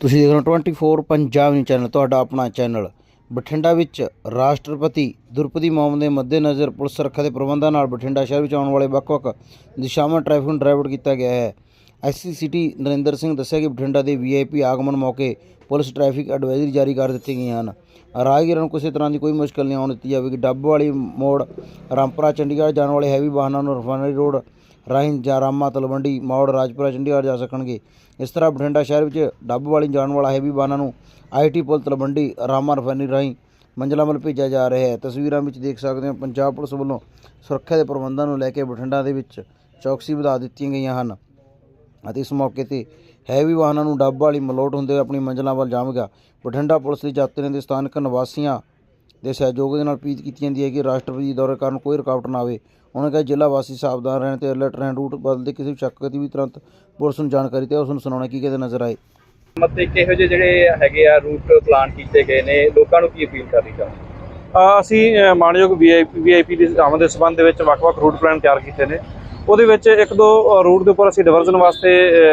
ਤੁਸੀਂ ਦੇਖ ਰਹੇ ਹੋ 24 ਪੰਜਾਬ ਨਿਊਜ਼ ਚੈਨਲ ਤੁਹਾਡਾ ਆਪਣਾ ਚੈਨਲ ਬਠਿੰਡਾ ਵਿੱਚ ਰਾਸ਼ਟਰਪਤੀ ਦ੍ਰੋਪਦੀ ਮੌਮ ਦੇ ਮੱਦੇਨਜ਼ਰ ਪੁਲਿਸ ਸੁਰੱਖਿਆ ਦੇ ਪ੍ਰਬੰਧਾਂ ਨਾਲ ਬਠਿੰਡਾ ਸ਼ਹਿਰ ਵਿੱਚ ਆਉਣ ਵਾਲੇ ਵੱਖ-ਵੱਖ ਦਿਸ਼ਾਵਾਂ ਟ੍ਰੈਫਿਕ ਨੂੰ ਡਰਾਈਵਰਟ ਕੀਤਾ ਗਿਆ ਹੈ। ਐਸਸੀ ਸਿਟੀ ਨਰਿੰਦਰ ਸਿੰਘ ਦੱਸਿਆ ਕਿ ਬਠਿੰਡਾ ਦੇ ਵੀਆਈਪੀ ਆਗਮਨ ਮੌਕੇ ਪੁਲਿਸ ਟ੍ਰੈਫਿਕ ਐਡਵਾਈਜ਼ਰੀ ਜਾਰੀ ਕਰ ਦਿੱਤੀ ਗਈਆਂ ਹਨ। ਰਾਹਗੀਰਾਂ ਨੂੰ ਕਿਸੇ ਤਰ੍ਹਾਂ ਦੀ ਕੋਈ ਮੁਸ਼ਕਲ ਨਹੀਂ ਆਉਣ ਦਿੱਤੀ ਜਾਵੇਗੀ। ਡੱਬ ਵਾਲੀ ਮੋੜ ਰਾਮਪੁਰਾ, ਚੰਡੀਗੜ੍ਹ ਜਾਣ ਵਾਲੇ ਹੈਵੀ ਵਾਹਨਾਂ ਨੂੰ ਰਿਫਾਈਨਰੀ ਰੋਡ ਰਾਹੀਂ ਜਾਂ ਰਾਮਾ ਤਲਵੰਡੀ, ਮੌੜ, ਰਾਜਪੁਰਾ, ਚੰਡੀਗੜ੍ਹ ਜਾ ਸਕਣਗੇ। ਇਸ ਤਰ੍ਹਾਂ ਬਠਿੰਡਾ ਸ਼ਹਿਰ ਵਿੱਚ ਡੱਬ ਵਾਲੀ ਜਾਣ ਵਾਲਾ ਹੈਵੀ ਵਾਹਨਾਂ ਨੂੰ ਆਈਟੀ ਪੁਲ, ਤਲਵੰਡੀ, ਰਾਮਾ ਰਫੈਨੀ ਰਾਹੀਂ ਮੰਜ਼ਿਲਾਂ ਵੱਲ ਭੇਜਿਆ ਜਾ ਰਿਹਾ ਹੈ। ਤਸਵੀਰਾਂ ਵਿੱਚ ਦੇਖ ਸਕਦੇ ਹੋ, ਪੰਜਾਬ ਪੁਲਿਸ ਵੱਲੋਂ ਸੁਰੱਖਿਆ ਦੇ ਪ੍ਰਬੰਧਾਂ ਨੂੰ ਲੈ ਕੇ ਬਠਿੰਡਾ ਦੇ ਵਿੱਚ ਚੌਕਸੀ ਵਧਾ ਦਿੱਤੀਆਂ ਗਈਆਂ ਹਨ ਅਤੇ ਇਸ ਮੌਕੇ ਤੇ ਹੈਵੀ ਵਾਹਨਾਂ ਨੂੰ ਡੱਬ ਵਾਲੀ ਮਲੋਟ ਹੁੰਦੇ ਹੋਏ ਆਪਣੀ ਮੰਜ਼ਿਲਾਂ ਵੱਲ ਜਾਵੇਗਾ। ਬਠਿੰਡਾ ਪੁਲਿਸ ਦੇ ਯਾਤਰੀਆਂ ਦੇ ਸਥਾਨਕ ਨਿਵਾਸੀਆਂ ਦੇ ਸਹਿਯੋਗ ਦੇ ਨਾਲ ਅਪੀਲ ਕੀਤੀ ਜਾਂਦੀ ਹੈ ਕਿ ਰਾਸ਼ਟਰਪਤੀ ਦੌਰੇ ਕਾਰਨ ਕੋਈ ਰੁਕਾਵਟ ਨਾ ਆਵੇ। ਉਹਨਾਂ ਕਿਹਾ ਜ਼ਿਲ੍ਹਾ ਵਾਸੀ ਸਾਵਧਾਨ ਰਹਿਣ ਤੇ ਅਲਰਟ ਰਹਿਣ ਰੂਟ ਬਦਲਦੇ ਕਿਸੇ ਵੀ ਸ਼ੱਕ ਦੀ ਵੀ ਤੁਰੰਤ ਪੁਲਿਸ ਨੂੰ ਜਾਣਕਾਰੀ ਤੇ ਉਸ ਨੂੰ ਸੁਣਾਉਣਾ ਕੀ ਕਹਿੰਦੇ ਨਜ਼ਰ ਆਏ? ਮਤੇ ਕਿਹੋ ਜਿਹੇ ਜਿਹੜੇ ਹੈਗੇ ਆ ਰੂਟ ਪਲਾਨ ਕੀਤੇ ਗਏ ਨੇ ਲੋਕਾਂ ਨੂੰ ਕੀ ਅਪੀਲ ਕਰਨੀ ਚਾਹੁੰਦੇ? ਅਸੀਂ ਅ, ਮਾਣਯੋਗ ਵੀਆਈਪੀ ਵੀਆਈਪੀ ਦੀ ਆਮਦ ਦੇ ਸੰਬੰਧ ਦੇ ਵਿੱਚ ਵੱਖ-ਵੱਖ ਰੂਟ ਪਲਾਨ ਤਿਆਰ ਕੀਤੇ ਨੇ। ਉਹਦੇ ਵਿੱਚ ਇੱਕ ਦੋ ਰੂਟ ਦੇ ਉੱਪਰ ਅਸੀਂ ਡਿਵਰਜਨ ਵਾਸਤੇ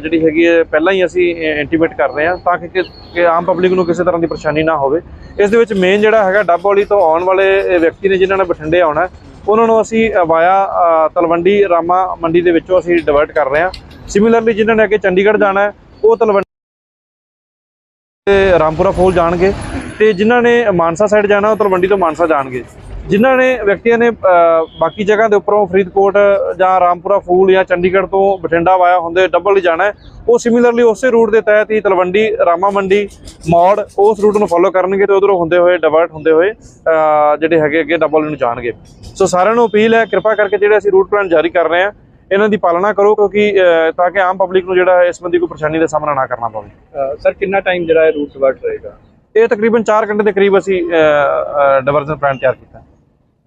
ਜਿਹੜੀ ਹੈਗੀ ਹੈ ਪਹਿਲਾਂ ਹੀ ਅਸੀਂ ਇੰਟੀਮੇਟ ਕਰ ਰਹੇ ਹਾਂ ਤਾਂ ਕਿ ਆਮ ਪਬਲਿਕ ਨੂੰ ਕਿਸੇ ਤਰ੍ਹਾਂ ਦੀ ਪਰੇਸ਼ਾਨੀ ਨਾ ਹੋਵੇ। ਇਸ ਦੇ ਵਿੱਚ ਮੇਨ ਜਿਹੜਾ ਹੈਗਾ ਡੱਬ ਤੋਂ ਆਉਣ ਵਾਲੇ ਵਿਅਕਤੀ ਨੇ ਜਿਨ੍ਹਾਂ ਨੇ ਬਠਿੰਡੇ ਆਉਣਾ ਉਹਨਾਂ ਨੂੰ ਅਸੀਂ ਵਾਇਆ ਤਲਵੰਡੀ ਰਾਮਾ ਮੰਡੀ ਦੇ ਵਿੱਚੋਂ ਅਸੀਂ ਡਿਵਰਟ ਕਰ ਰਹੇ ਹਾਂ। ਸਿਮਿਲਰਲੀ ਜਿਨ੍ਹਾਂ ਨੇ ਅੱਗੇ ਚੰਡੀਗੜ੍ਹ ਜਾਣਾ ਉਹ ਤਲਵੰਡੀ ਤੇ ਰਾਮਪੁਰਾ ਫੋਲ ਜਾਣਗੇ ਤੇ ਜਿਨ੍ਹਾਂ ਨੇ ਮਾਨਸਾ ਸਾਈਡ ਜਾਣਾ, ਉਹ ਤਲਵੰਡੀ ਤੋਂ ਮਾਨਸਾ ਜਾਣਗੇ। ਜਿਨ੍ਹਾਂ ਨੇ ਵਿਅਕਤੀਆਂ ਨੇ ਬਾਕੀ ਜਗ੍ਹਾ ਦੇ ਉੱਪਰੋਂ ਫਰੀਦਕੋਟ ਜਾਂ ਰਾਮਪੁਰਾ ਫੂਲ ਜਾਂ ਚੰਡੀਗੜ੍ਹ ਤੋਂ ਬਠਿੰਡਾ ਵਾਇਆ ਹੁੰਦੇ ਡਬਲ ਜਾਣਾ ਹੈ। ਉਹ ਸਿਮਿਲਰਲੀ ਉਸੇ ਰੂਟ ਦੇ ਤਹਿਤ ਹੀ ਤਲਵੰਡੀ ਰਾਮਾ ਮੰਡੀ ਮੌੜ ਉਸ ਰੂਟ ਨੂੰ ਫੋਲੋ ਕਰਨਗੇ ਤੇ ਉਧਰੋਂ ਹੁੰਦੇ ਹੋਏ ਡਿਵਰਟ ਹੁੰਦੇ ਹੋਏ ਜਿਹੜੇ ਹੈਗੇ ਅੱਗੇ ਡਬਲ ਨੂੰ ਜਾਣਗੇ। ਸੋ ਸਾਰਿਆਂ ਨੂੰ ਅਪੀਲ ਹੈ ਕਿਰਪਾ ਕਰਕੇ ਜਿਹੜੇ ਅਸੀਂ ਰੂਟ ਪਲਾਨ ਜਾਰੀ ਕਰ ਰਹੇ ਹਾਂ ਇਹਨਾਂ ਦੀ ਪਾਲਣਾ ਕਰੋ ਕਿਉਂਕਿ ਤਾਂ ਕਿ ਆਮ ਪਬਲਿਕ ਨੂੰ ਜਿਹੜਾ ਹੈ ਇਸ ਸੰਬੰਧੀ ਕੋਈ ਪਰੇਸ਼ਾਨੀ ਦਾ ਸਾਹਮਣਾ ਨਾ ਕਰਨਾ ਪਵੇ। ਸਰ ਕਿੰਨਾ ਟਾਈਮ ਜਿਹੜਾ ਇਹ ਰੂਟ ਵਰਟ ਰਹੇਗਾ ਇਹ ਤਕਰੀਬਨ 4 ਘੰਟੇ ਦੇ ਕਰੀਬ ਅਸੀਂ ਡਿਵਰਜਨ ਪਲਾਨ ਤਿਆਰ ਕੀਤਾ।